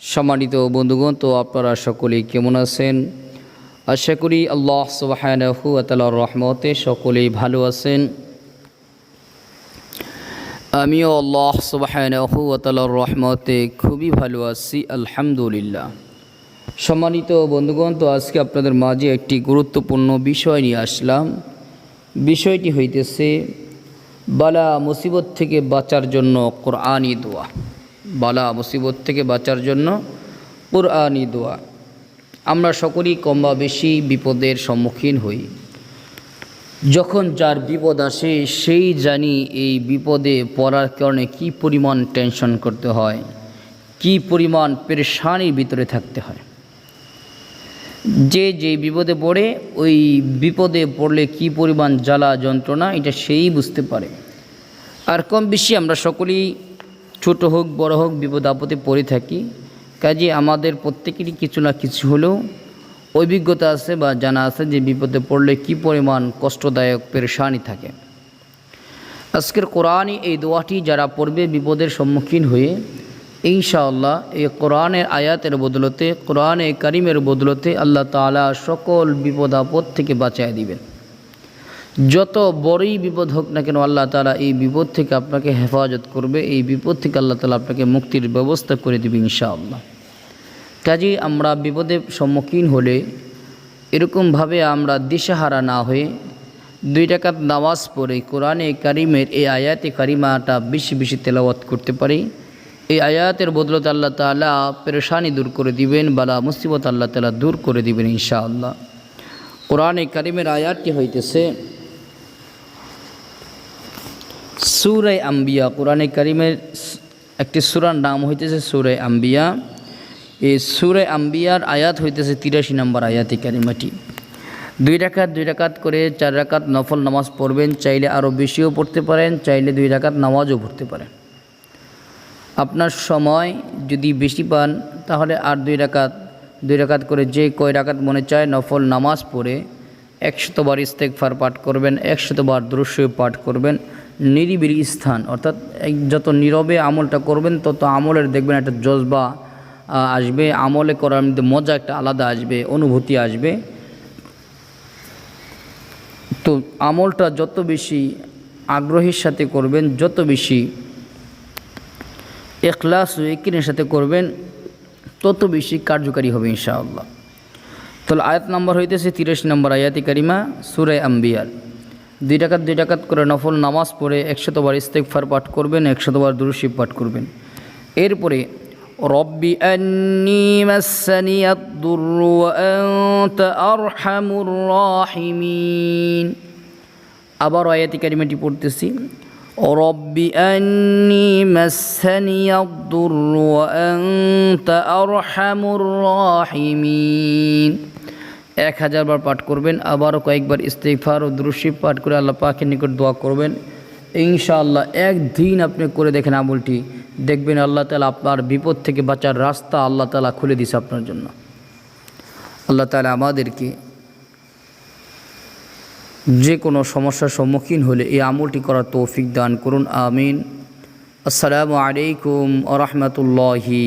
সম্মানিত বন্ধুগণ, তো আপনারা সকলেই কেমন আছেন? আশা করি আল্লাহ সুবাহানহু তালার রহমতে সকলেই ভালো আছেন। আমিও আল্লাহ সুবাহানহু তালার রহমতে খুবই ভালো আছি, আলহামদুলিল্লাহ। সম্মানিত বন্ধুগণ, তো আজকে আপনাদের মাঝে একটি গুরুত্বপূর্ণ বিষয় নিয়ে আসলাম। বিষয়টি হইতেছে, বালা মুসিবত থেকে বাঁচার জন্য কোরআনি দোয়া। বালা মুসিবত থেকে বাঁচার জন্য কোরআনি দোয়া। আমরা সকলেই কম বা বেশি বিপদের সম্মুখীন হই। যখন যার বিপদ আসে, সেই জানি এই বিপদে পড়ার কারণে কি পরিমাণ টেনশন করতে হয়, কি পরিমাণ পেরেশানির ভিতরে থাকতে হয়। যে যে বিপদে পড়ে, ওই বিপদে পড়লে কি পরিমাণ জ্বালা যন্ত্রণা, এটা সেই বুঝতে পারে। আর কম বেশি আমরা সকলেই ছোট হোক, বড় হোক, বিপদ আপদে পড়ে থাকি। কাজে আমাদের প্রত্যেকেরই কিছু না কিছু হলেও অভিজ্ঞতা আছে বা জানা আছে যে বিপদে পড়লে কি পরিমাণ কষ্টদায়ক, পেরেশানি থাকে। আজকের কোরআনই এই দোয়াটি যারা পড়বে বিপদের সম্মুখীন হয়ে, ইনশাআল্লাহ এই কোরআনের আয়াতের বদলতে, কোরআনে করিমের বদলতে আল্লাহ তালা সকল বিপদ আপদ থেকে বাঁচায় দিবেন। যত বড়ই বিপদ হোক না কেন আল্লাহ তালা এই বিপদ থেকে আপনাকে হেফাজত করবে, এই বিপদ থেকে আল্লাহ তালা আপনাকে মুক্তির ব্যবস্থা করে দেবে ইনশাআল্লাহ। কাজেই আমরা বিপদে সম্মুখীন হলে এরকমভাবে আমরা দিশাহারা না হয়ে দুই টাকাত নামাজ পড়ে কোরআনে কারিমের এই আয়াতে কারিমাটা বেশি বেশি তেলাওয়াত করতে পারি। এই আয়াতের বদলতে আল্লাহ তালা পেরেশানি দূর করে দিবেন, বালা মুসিবত আল্লাহ তালা দূর করে দিবেন ইনশাআল্লাহ। কোরআনে কারিমের আয়াতটি হইতেছে সুরাই আম্বিয়া, কোরআনে কারিমের একটি সুরার নাম হইতেছে সুরাই আম্বিয়া। এই সুরে আম্বিয়ার আয়াত হইতেছে তিরাশি নম্বর আয়াতি কারিমাটি। দুই রাকাত দুই রাকাত করে চার রাকাত নফল নামাজ পড়বেন, চাইলে আরও বেশিও পড়তে পারেন, চাইলে দুই রাকাত নামাজও পড়তে পারেন। আপনার সময় যদি বেশি পান, তাহলে আর দুই রাকাত দুই রাকাত করে যে কয় রাকাত মনে চায় নফল নামাজ পড়ে, একশতবার ইস্তেকফার পাঠ করবেন, একশতবার দৃশ্য পাঠ করবেন নিরিবিলি স্থান। অর্থাৎ যত নীরবে আমলটা করবেন, তত আমলের দেখবেন একটা জজবা আসবে। আমলে করার মধ্যে মজা একটা আলাদা আসবে, অনুভূতি আসবে। তো আমলটা যত বেশি আগ্রহের সাথে করবেন, যত বেশি এখলাস একিনের সাথে করবেন, তত বেশি কার্যকারী হবে ইনশাআল্লাহ। তাহলে আয়াত নম্বর হইতেছে তিরাশি নম্বর আয়াতি কারিমা সুরাই আম্বিয়ার দুই টাকাত দুই টাকাত করে নফল নামাজ পড়ে একশতবার ইস্তেকফার পাঠ করবেন, একশতবার দুরুশিব পাঠ করবেন। এরপরে, রব্বি আন্নি মাসানিয়াত দুর আনতা আরহামুর রাহিমিন। আবার আয়াতি কারিমাটি পড়তেছি, রব্বি আন্নি মাসানিয়াত দুর আনতা আরহামুর রাহিমিন। এক হাজার বার পাঠ করবেন, আবারও কয়েকবার ইস্তেফার ও দ্রুশিব পাঠ করে আল্লাহ পাকের নিকট দোয়া করবেন। ইনশাআল্লাহ একদিন আপনি করে দেখেন আমলটি, দেখবেন আল্লাহ তালা আপনার বিপদ থেকে বাঁচার রাস্তা আল্লাহ তালা খুলে দিছে আপনার জন্য। আল্লাহ তালা আমাদেরকে যে কোনো সমস্যার সম্মুখীন হলে এই আমলটি করার তৌফিক দান করুন, আমিন। আসসালামু আলাইকুম আ রহমতুল্লাহি